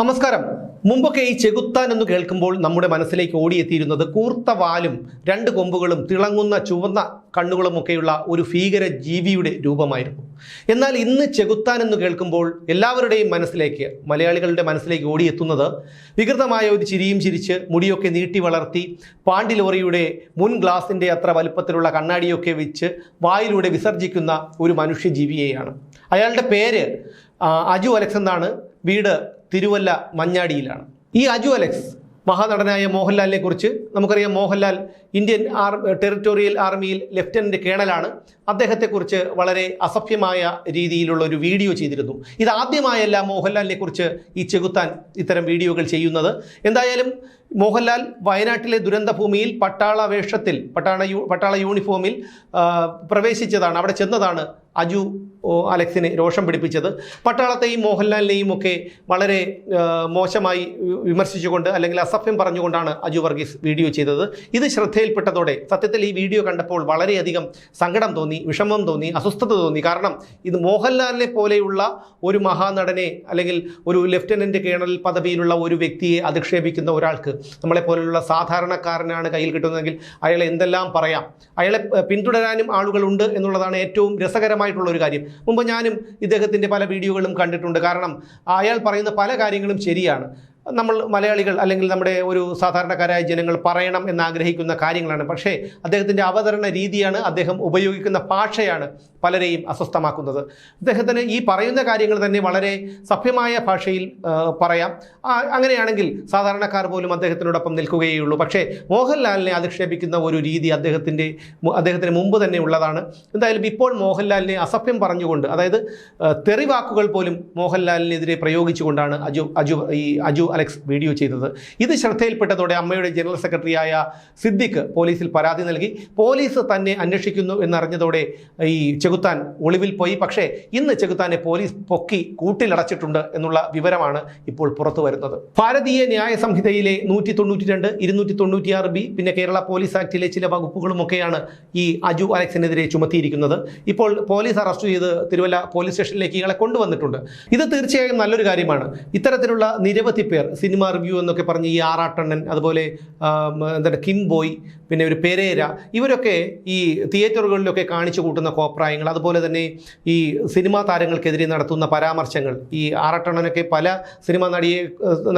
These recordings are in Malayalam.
നമസ്കാരം. മുമ്പൊക്കെ ഈ ചെകുത്താൻ എന്ന് കേൾക്കുമ്പോൾ നമ്മുടെ മനസ്സിലേക്ക് ഓടിയെത്തിയിരുന്നത് കൂർത്ത വാലും രണ്ട് കൊമ്പുകളും തിളങ്ങുന്ന ചുവന്ന കണ്ണുകളുമൊക്കെയുള്ള ഒരു ഭീകര ജീവിയുടെ രൂപമായിരുന്നു. എന്നാൽ ഇന്ന് ചെകുത്താൻ എന്ന് കേൾക്കുമ്പോൾ എല്ലാവരുടെയും മനസ്സിലേക്ക് മലയാളികളുടെ മനസ്സിലേക്ക് ഓടിയെത്തുന്നത് വികൃതമായ ഒരു ചിരിയും ചിരിച്ച് മുടിയൊക്കെ നീട്ടി വളർത്തി പാണ്ടിലോറിയുടെ മുൻ ഗ്ലാസിന്റെ അത്ര വലുപ്പത്തിലുള്ള കണ്ണാടിയൊക്കെ വെച്ച് വായിലൂടെ വിസർജിക്കുന്ന ഒരു മനുഷ്യജീവിയെയാണ്. അയാളുടെ പേര് അജു അലക്സ് എന്നാണ്. വീട് തിരുവല്ല മഞ്ഞാടിയിലാണ്. ഈ അജു അലക്സ് മഹാനടനായ മോഹൻലാലിനെ കുറിച്ച് നമുക്കറിയാം മോഹൻലാൽ ഇന്ത്യൻ ആർ ടെറിറ്റോറിയൽ ആർമിയിൽ ലെഫ്റ്റനന്റ് കേണലാണ്. അദ്ദേഹത്തെക്കുറിച്ച് വളരെ അസഭ്യമായ രീതിയിലുള്ള ഒരു വീഡിയോ ചെയ്തിരുന്നു. ഇത് ആദ്യമായല്ല മോഹൻലാലിനെ കുറിച്ച് ഈ ചെകുത്താൻ ഇത്തരം വീഡിയോകൾ ചെയ്യുന്നത്. എന്തായാലും മോഹൻലാൽ വയനാട്ടിലെ ദുരന്തഭൂമിയിൽ പട്ടാള വേഷത്തിൽ പട്ടാള യൂ പട്ടാള യൂണിഫോമിൽ പ്രവേശിച്ചതാണ്. അവിടെ ചെന്നതാണ് അജു അലക്സിനെ രോഷം പിടിപ്പിച്ചത്. പട്ടാളത്തെയും മോഹൻലാലിനെയും ഒക്കെ വളരെ മോശമായി വിമർശിച്ചുകൊണ്ട് അല്ലെങ്കിൽ അസഭ്യം പറഞ്ഞുകൊണ്ടാണ് അജു വർഗീസ് വീഡിയോ ചെയ്തത്. ഇത് ശ്രദ്ധയിൽപ്പെട്ടതോടെ സത്യത്തിൽ ഈ വീഡിയോ കണ്ടപ്പോൾ വളരെയധികം സങ്കടം തോന്നി വിഷമം തോന്നി അസ്വസ്ഥത തോന്നി. കാരണം ഇത് മോഹൻലാലിനെ പോലെയുള്ള ഒരു മഹാനടനെ അല്ലെങ്കിൽ ഒരു ലെഫ്റ്റനന്റ് കേണൽ പദവിയിലുള്ള ഒരു വ്യക്തിയെ അധിക്ഷേപിക്കുന്ന ഒരാൾക്ക് നമ്മളെ പോലെയുള്ള സാധാരണക്കാരനാണ് കയ്യിൽ കിട്ടുന്നതെങ്കിൽ അയാളെ എന്തെല്ലാം പറയാം? അയാളെ പിന്തുടരാനും ആളുകളുണ്ട് എന്നുള്ളതാണ് ഏറ്റവും രസകരമായിട്ടുള്ള ഒരു കാര്യം. മുമ്പ് ഞാനും ഇദ്ദേഹത്തിന്റെ പല വീഡിയോകളും കണ്ടിട്ടുണ്ട്. കാരണം അയാൾ പറയുന്ന പല കാര്യങ്ങളും ശരിയാണ്. നമ്മൾ മലയാളികൾ അല്ലെങ്കിൽ നമ്മുടെ ഒരു സാധാരണക്കാരായ ജനങ്ങൾ പറയണം എന്ന് ആഗ്രഹിക്കുന്ന കാര്യങ്ങളാണ്. പക്ഷേ അദ്ദേഹത്തിന്റെ അവതരണ രീതിയാണ് അദ്ദേഹം ഉപയോഗിക്കുന്ന ഭാഷയാണ് പലരെയും അസ്വസ്ഥമാക്കുന്നത്. അദ്ദേഹത്തിന് ഈ പറയുന്ന കാര്യങ്ങൾ തന്നെ വളരെ സഭ്യമായ ഭാഷയിൽ പറയാം. അങ്ങനെയാണെങ്കിൽ സാധാരണക്കാർ പോലും അദ്ദേഹത്തിനോടൊപ്പം നിൽക്കുകയുള്ളൂ പക്ഷേ മോഹൻലാലിനെ അധിക്ഷേപിക്കുന്ന ഒരു രീതി അദ്ദേഹത്തിന്റെ അദ്ദേഹത്തിന് മുമ്പ് തന്നെ ഉള്ളതാണ്. എന്തായാലും ഇപ്പോൾ മോഹൻലാലിനെ അസഭ്യം പറഞ്ഞുകൊണ്ട് അതായത് തെറിവാക്കുകൾ പോലും മോഹൻലാലിനെതിരെ പ്രയോഗിച്ചുകൊണ്ടാണ് അജു അജു ഈ അജു അലക്സ് വീഡിയോ ചെയ്തത്. ഇത് ശ്രദ്ധയിൽപ്പെട്ടതോടെ അമ്മയുടെ ജനറൽ സെക്രട്ടറിയായ സിദ്ദിഖ് പോലീസിൽ പരാതി നൽകി. പോലീസ് തന്നെ അന്വേഷിക്കുന്നു എന്നറിഞ്ഞതോടെ ഈ ചെകുത്താൻ ഒളിവിൽ പോയി. പക്ഷേ ഇന്ന് ചെകുത്താനെ പോലീസ് പൊക്കി കൂട്ടിലടച്ചിട്ടുണ്ട് എന്നുള്ള വിവരമാണ് ഇപ്പോൾ പുറത്തു വരുന്നത്. ഭാരതീയ ന്യായ സംഹിതയിലെ നൂറ്റി തൊണ്ണൂറ്റി രണ്ട് ഇരുന്നൂറ്റി തൊണ്ണൂറ്റിയാറ് ബി പിന്നെ കേരള പോലീസ് ആക്ടിലെ ചില വകുപ്പുകളുമൊക്കെയാണ് ഈ അജു അലക്സിനെതിരെ ചുമത്തിയിരിക്കുന്നത്. ഇപ്പോൾ പോലീസ് അറസ്റ്റ് ചെയ്ത് തിരുവല്ല പോലീസ് സ്റ്റേഷനിലേക്ക് ഇയാളെ കൊണ്ടുവന്നിട്ടുണ്ട്. ഇത് തീർച്ചയായും നല്ലൊരു കാര്യമാണ്. ഇത്തരത്തിലുള്ള നിരവധി പേർ സിനിമ റിവ്യൂ എന്നൊക്കെ പറഞ്ഞ് ഈ ആറാട്ടണ്ണൻ അതുപോലെ എന്താ എന്താണ് കിം ബോയ് പിന്നെ ഒരു പെരേര ഇവരൊക്കെ ഈ തിയേറ്ററുകളിലൊക്കെ കാണിച്ചു കൂട്ടുന്ന കോപ്രായങ്ങൾ അതുപോലെ തന്നെ ഈ സിനിമാ താരങ്ങൾക്കെതിരെ നടത്തുന്ന പരാമർശങ്ങൾ ഈ ആറാട്ടണ്ണനൊക്കെ പല സിനിമാ നടിയെ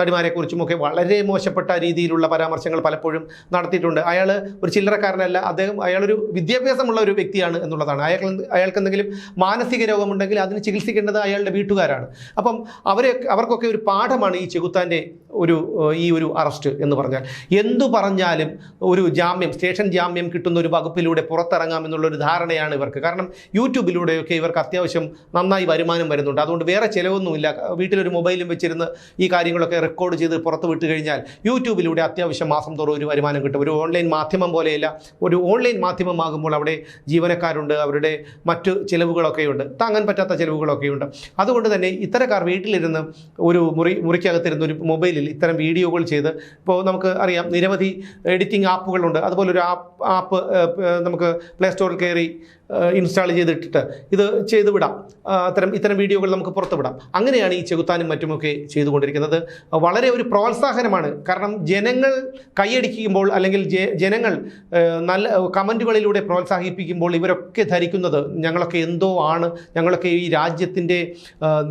നടിമാരെക്കുറിച്ചുമൊക്കെ വളരെ മോശപ്പെട്ട രീതിയിലുള്ള പരാമർശങ്ങൾ പലപ്പോഴും നടത്തിയിട്ടുണ്ട്. അയാൾ ഒരു ചില്ലറക്കാരനല്ല അദ്ദേഹം അയാളൊരു വിദ്യാഭ്യാസമുള്ള ഒരു വ്യക്തിയാണ് എന്നുള്ളതാണ്. അയാൾക്ക് അയാൾക്ക് എന്തെങ്കിലും മാനസിക രോഗമുണ്ടെങ്കിൽ അതിന് ചികിത്സിക്കേണ്ടത് അയാളുടെ വീട്ടുകാരാണ്. അപ്പം അവരെ അവർക്കൊക്കെ ഒരു പാഠമാണ് ഈ ചെകുത്താന്റെ ഒരു ഈ ഒരു അറസ്റ്റ് എന്ന് പറഞ്ഞാൽ. എന്തു പറഞ്ഞാലും ഒരു ജാമ്യം സ്റ്റേഷൻ ജാമ്യം കിട്ടുന്ന ഒരു വകുപ്പിലൂടെ പുറത്തിറങ്ങാമെന്നുള്ളൊരു ധാരണയാണ് ഇവർക്ക്. കാരണം യൂട്യൂബിലൂടെയൊക്കെ ഇവർക്ക് അത്യാവശ്യം നന്നായി വരുമാനം വരുന്നുണ്ട്. അതുകൊണ്ട് വേറെ ചിലവൊന്നുമില്ല. വീട്ടിലൊരു മൊബൈലും വെച്ചിരുന്ന് ഈ കാര്യങ്ങളൊക്കെ റെക്കോർഡ് ചെയ്ത് പുറത്ത് വിട്ട് കഴിഞ്ഞാൽ യൂട്യൂബിലൂടെ അത്യാവശ്യം മാസം തോറും ഒരു വരുമാനം കിട്ടും. ഒരു ഓൺലൈൻ മാധ്യമം പോലെയല്ല ഒരു ഓൺലൈൻ മാധ്യമമാകുമ്പോൾ അവിടെ ജീവനക്കാരുണ്ട്. അവരുടെ മറ്റു ചിലവുകളൊക്കെയുണ്ട്. താങ്ങാൻ പറ്റാത്ത ചിലവുകളൊക്കെയുണ്ട്. അതുകൊണ്ട് തന്നെ ഇത്തരക്കാർ വീട്ടിലിരുന്ന് ഒരു മുറി മുറിക്കകത്തിരുന്ന് ഒരു മൊബൈലിൽ ഇത്തരം വീഡിയോകൾ ചെയ്ത് ഇപ്പോൾ നമുക്ക് അറിയാം നിരവധി എഡിറ്റിംഗ് ആപ്പുകളുണ്ട് അതുപോലെ ഒരു ആപ്പ് ആപ്പ് നമുക്ക് പ്ലേ സ്റ്റോറിൽ കയറി ഇൻസ്റ്റാൾ ചെയ്തിട്ടിട്ട് ഇത് ചെയ്ത് വിടാം അത്തരം ഇത്തരം വീഡിയോകൾ നമുക്ക് പുറത്ത് വിടാം അങ്ങനെയാണ് ഈ ചെകുത്താനും മറ്റുമൊക്കെ ചെയ്തുകൊണ്ടിരിക്കുന്നത്. വളരെ ഒരു പ്രോത്സാഹനമാണ്. കാരണം ജനങ്ങൾ കൈയടിക്കുമ്പോൾ അല്ലെങ്കിൽ ജനങ്ങൾ നല്ല കമന്റുകളിലൂടെ പ്രോത്സാഹിപ്പിക്കുമ്പോൾ ഇവരൊക്കെ ധരിക്കുന്നത് ഞങ്ങളൊക്കെ എന്തോ ആണ് ഞങ്ങളൊക്കെ ഈ രാജ്യത്തിന്റെ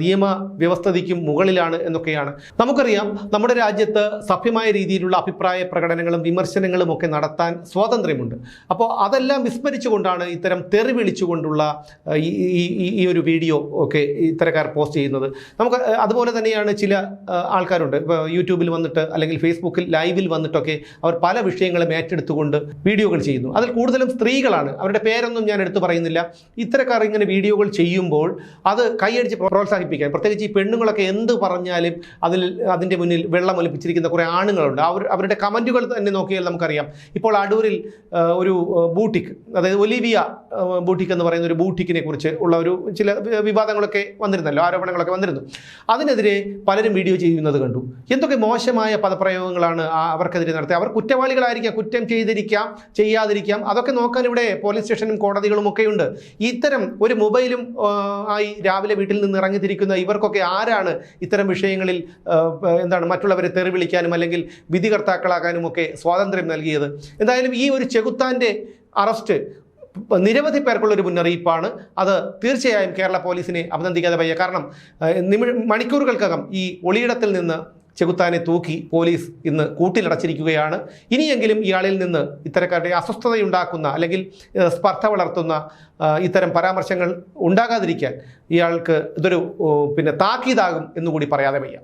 നിയമ വ്യവസ്ഥതയ്ക്കും മുകളിലാണ് എന്നൊക്കെയാണ്. നമുക്കറിയാം നമ്മുടെ രാജ്യത്ത് സഭ്യമായ രീതിയിലുള്ള അഭിപ്രായ പ്രകടനങ്ങളും വിമർശനങ്ങളും ഒക്കെ നടത്താൻ സ്വാതന്ത്ര്യമുണ്ട്. അപ്പോൾ അതെല്ലാം വിസ്മരിച്ചുകൊണ്ടാണ് ഇത്തരം തെറി വിളിച്ചുകൊണ്ടുള്ള ഈ ഈ- ഒരു വീഡിയോ ഒക്കെ ഇത്തരക്കാർ പോസ്റ്റ് ചെയ്യുന്നത്. നമുക്ക് അതുപോലെ തന്നെയാണ് ചില ആൾക്കാരുണ്ട്. ഇപ്പോൾ യൂട്യൂബിൽ വന്നിട്ട് അല്ലെങ്കിൽ ഫേസ്ബുക്കിൽ ലൈവിൽ വന്നിട്ടൊക്കെ അവർ പല വിഷയങ്ങളും ഏറ്റെടുത്തുകൊണ്ട് വീഡിയോകൾ ചെയ്യുന്നു. അതിൽ കൂടുതലും സ്ത്രീകളാണ്. അവരുടെ പേരൊന്നും ഞാൻ എടുത്തു പറയുന്നില്ല. ഇത്തരക്കാർ ഇങ്ങനെ വീഡിയോകൾ ചെയ്യുമ്പോൾ അത് കൈയടിച്ച് പ്രോത്സാഹിപ്പിക്കാൻ. പ്രത്യേകിച്ച് ഈ പെണ്ണുങ്ങളൊക്കെ എന്ത് പറഞ്ഞാലും അതിൽ അതിന്റെ മുന്നിൽ വെള്ളം ഒലിപ്പിച്ചിരിക്കുന്ന കുറേ ആണുങ്ങളുണ്ട്. അവർ അവരുടെ കമന്റുകൾ തന്നെ നോക്കിയാൽ നമുക്കറിയാം. ഇപ്പോൾ അടൂരിൽ ഒരു ബൂട്ടിക് അതായത് ഒലിവിയ ബൂട്ടിക് എന്ന് പറയുന്ന ഒരു ബൂട്ടിക്കിനെ കുറിച്ച് ഉള്ള ഒരു ചില വിവാദങ്ങളൊക്കെ വന്നിരുന്നല്ലോ ആരോപണങ്ങളൊക്കെ വന്നിരുന്നു. അതിനെതിരെ പലരും വീഡിയോ ചെയ്യുന്നത് കണ്ടു. എന്തൊക്കെ മോശമായ പദപ്രയോഗങ്ങളാണ് അവർക്കെതിരെ നടത്തിയത്? അവർ കുറ്റവാളികളായിരിക്കാം കുറ്റം ചെയ്തിരിക്കാം ചെയ്യാതിരിക്കാം. അതൊക്കെ നോക്കാൻ ഇവിടെ പോലീസ് സ്റ്റേഷനും കോടതികളും ഒക്കെയുണ്ട്. ഇത്തരം ഒരു മൊബൈലും ആയി രാവിലെ വീട്ടിൽ നിന്ന് ഇറങ്ങിത്തിരിക്കുന്ന ഇവർക്കൊക്കെ ആരാണ് ഇത്തരം വിഷയങ്ങളിൽ എന്താണ് മറ്റുള്ളവരെ തെറി വിളിക്കാനും അല്ലെങ്കിൽ വിധികർത്താക്കളാകാനും ഒക്കെ സ്വാതന്ത്ര്യം നൽകിയത്? എന്തായാലും ഈ ഒരു ചെകുത്താന്റെ അറസ്റ്റ് നിരവധി പേർക്കുള്ള ഒരു മുന്നറിയിപ്പാണ്. അത് തീർച്ചയായും കേരള പോലീസിനെ അഭിനന്ദിക്കാതെ വയ്യ. കാരണം നിമി മണിക്കൂറുകൾക്കകം ഈ ഒളിയിടത്തിൽ നിന്ന് ചെകുത്താനെ തൂക്കി പോലീസ് ഇന്ന് കൂട്ടിലടച്ചിരിക്കുകയാണ്. ഇനിയെങ്കിലും ഇയാളിൽ നിന്ന് ഇത്തരക്കാരുടെ അസ്വസ്ഥതയുണ്ടാക്കുന്ന അല്ലെങ്കിൽ സ്പർദ്ധ വളർത്തുന്ന ഇത്തരം പരാമർശങ്ങൾ ഉണ്ടാകാതിരിക്കാൻ ഇയാൾക്ക് ഇതൊരു പിന്നെ താക്കീതാകും എന്നുകൂടി പറയാതെ വയ്യ.